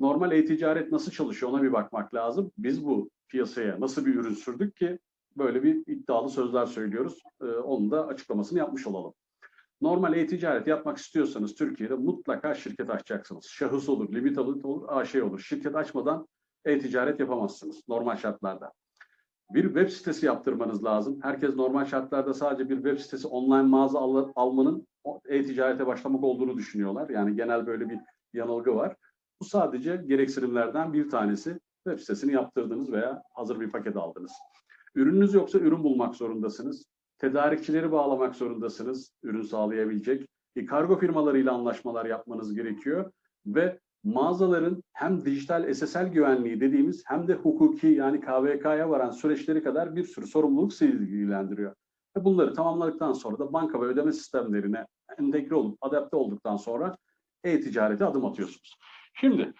normal e-ticaret nasıl çalışıyor ona bir bakmak lazım. Biz bu piyasaya nasıl bir ürün sürdük ki böyle bir iddialı sözler söylüyoruz. Ee, onun da açıklamasını yapmış olalım. Normal e-ticaret yapmak istiyorsanız Türkiye'de mutlaka şirket açacaksınız. Şahıs olur, limited olur, AŞ olur. Şirket açmadan e-ticaret yapamazsınız normal şartlarda. Bir web sitesi yaptırmanız lazım. Herkes normal şartlarda sadece bir web sitesi online mağaza al- almanın e-ticarete başlamak olduğunu düşünüyorlar. Yani genel böyle bir yanılgı var. Bu sadece gereksinimlerden bir tanesi. Web sitesini yaptırdınız veya hazır bir paket aldınız. Ürününüz yoksa ürün bulmak zorundasınız. Tedarikçileri bağlamak zorundasınız ürün sağlayabilecek. E, kargo firmalarıyla anlaşmalar yapmanız gerekiyor ve mağazaların hem dijital SSL güvenliği dediğimiz hem de hukuki yani KVK'ya varan süreçleri kadar bir sürü sorumluluk sizi ilgilendiriyor. Bunları tamamladıktan sonra da banka ve ödeme sistemlerine entegre olup adapte olduktan sonra e-ticarete adım atıyorsunuz. Şimdi